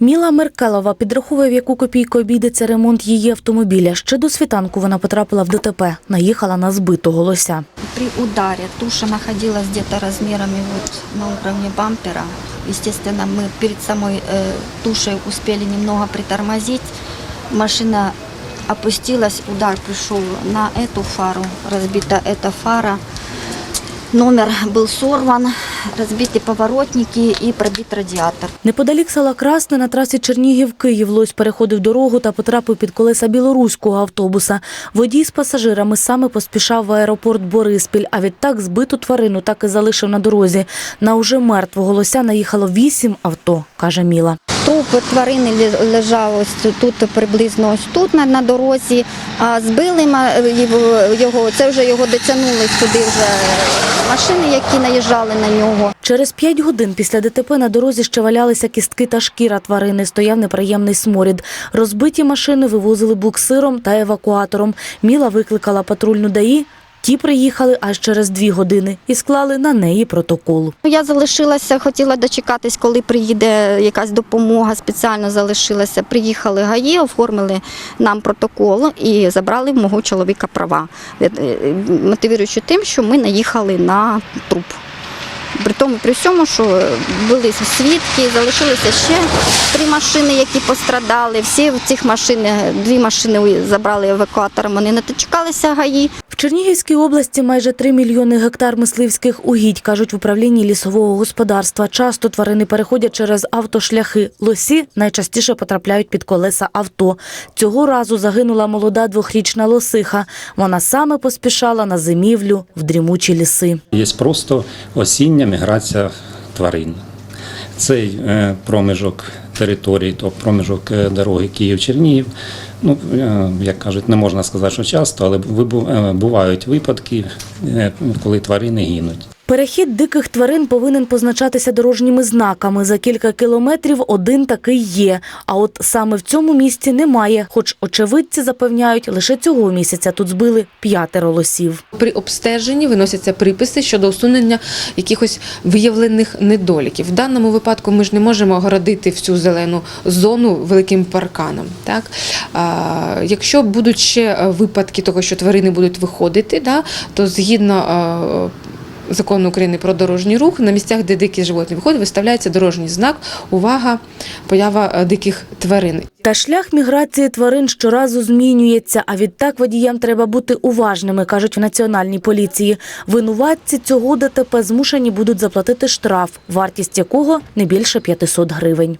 Міла Меркелова підраховує, в яку копійку обійдеться ремонт її автомобіля. Ще до світанку вона потрапила в ДТП, наїхала на збитого лося. При ударе туша находилась где-то размерами вот на уровне бампера. Естественно, мы перед самой э, тушей успели немного притормозить. Машина опустилась, удар пришел на эту фару, разбита эта фара. Номер был сорван, разбиты поворотники і пробит радіатор. Неподалік села Красне на трасі Чернігів-Київ лось переходив дорогу та потрапив під колеса білоруського автобуса. Водій з пасажирами саме поспішав в аеропорт Бориспіль, а відтак збиту тварину так і залишив на дорозі. На уже мертвого лося наїхало вісім авто, каже Міла. Труп тварини ле- лежав ось тут приблизно ось тут на, на дорозі, а збили його, це вже його дотягнули сюди вже машини, які наїжджали на нього. Через п'ять годин після ДТП на дорозі ще валялися кістки та шкіра тварини. Стояв неприємний сморід. Розбиті машини вивозили буксиром та евакуатором. Міла викликала патрульну ДАІ. Ті приїхали аж через дві години і склали на неї протокол. Я залишилася, хотіла дочекатись, коли приїде якась допомога. Спеціально залишилася. Приїхали ГАІ, оформили нам протокол і забрали в мого чоловіка права, е, мотивуючи тим, що ми наїхали на труп. При тому, при всьому, що були свідки, залишилися ще три машини, які пострадали. Всі в цих машин, дві машини забрали евакуатором, вони не дочекалися ГАІ. Чернігівській області майже 3 мільйони гектар мисливських угідь, кажуть в управлінні лісового господарства. Часто тварини переходять через автошляхи. Лосі найчастіше потрапляють під колеса авто. Цього разу загинула молода двохрічна лосиха. Вона саме поспішала на зимівлю в дрімучі ліси. Є просто осіння міграція тварин. Цей е, проміжок території, то проміжок е, дороги Київ-Чернігів. Ну, е, як кажуть, не можна сказати, що часто, але бувають випадки, коли тварини гинуть. Перехід диких тварин повинен позначатися дорожніми знаками. За кілька кілометрів один такий є. А от саме в цьому місці немає. Хоч очевидці запевняють, лише цього місяця тут збили п'ятеро лосів. При обстеженні виносяться приписи щодо усунення якихось виявлених недоліків. В даному випадку ми ж не можемо огородити всю зелену зону великим парканом. Так? А, якщо будуть ще випадки того, що тварини будуть виходити, да, то згідно Закону України про дорожній рух на місцях, де дикі животні виходять, виставляється дорожній знак Увага, поява е, диких тварин. Та шлях міграції тварин щоразу змінюється, а відтак водіям треба бути уважними, кажуть в національній поліції. Винуватці цього ДТП змушені будуть заплатити штраф, вартість якого не більше 500 гривень.